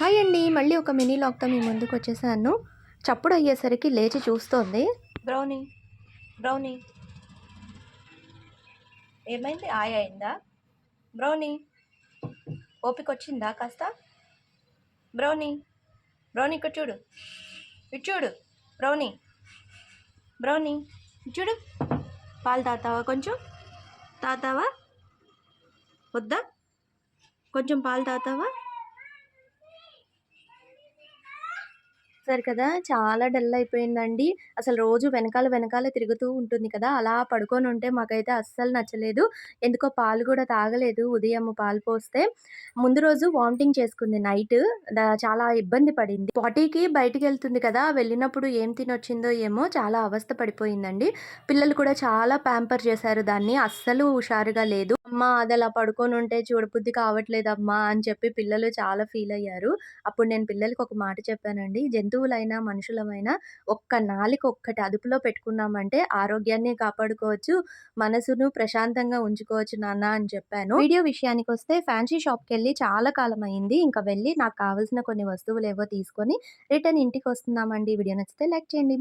Hi అండి. మళ్ళీ ఒక మినీ లాక్తో మీ ముందుకు వచ్చేసాను. చప్పుడు అయ్యేసరికి లేచి చూస్తోంది. Brownie Brownie. ఏమైంది? ఆయ అయిందా? బ్రౌనీ ఓపిక వచ్చిందా కాస్త? బ్రౌనీ బ్రౌనీ ఇక్కడ చూడు. ఇటు చూడు. బ్రౌనీ బ్రౌనీ చూడు. పాలు తాతావా కొంచెం? తాతావా వద్దా? కొంచెం పాలు తాతావా సరే కదా! చాలా డల్ అయిపోయిందండి. అసలు రోజు వెనకాల వెనకాల తిరుగుతూ ఉంటుంది కదా! అలా పడుకొని ఉంటే మాకైతే అస్సలు నచ్చలేదు. ఎందుకో పాలు కూడా తాగలేదు ఉదయం పాలు పోస్తే. ముందు రోజు వామిటింగ్ చేసుకుంది నైట్. చాలా ఇబ్బంది పడింది. పాటీకి బయటికి వెళ్తుంది కదా! వెళ్ళినప్పుడు ఏం తినొచ్చిందో ఏమో చాలా అవస్థ పడిపోయిందండి. పిల్లలు కూడా చాలా ప్యాంపర్ చేశారు దాన్ని. అస్సలు హుషారుగా లేదు. అమ్మా అది అలా పడుకొని ఉంటే చూడబుద్ధి కావట్లేదమ్మా అని చెప్పి పిల్లలు చాలా ఫీల్ అయ్యారు. అప్పుడు నేను పిల్లలకి ఒక మాట చెప్పానండి. జంతువులైనా మనుషులమైనా ఒక్క నాలిక ఒక్కటి అదుపులో పెట్టుకున్నామంటే ఆరోగ్యాన్ని కాపాడుకోవచ్చు మనసును ప్రశాంతంగా ఉంచుకోవచ్చు నాన్న అని చెప్పాను. వీడియో విషయానికి వస్తే ఫ్యాన్సీ షాప్కి వెళ్ళి చాలా కాలం అయింది. ఇంకా వెళ్ళి నాకు కావాల్సిన కొన్ని వస్తువులు ఏవో తీసుకొని రిటర్న్ ఇంటికి వస్తున్నామండి. వీడియో నచ్చితే లైక్ చేయండి.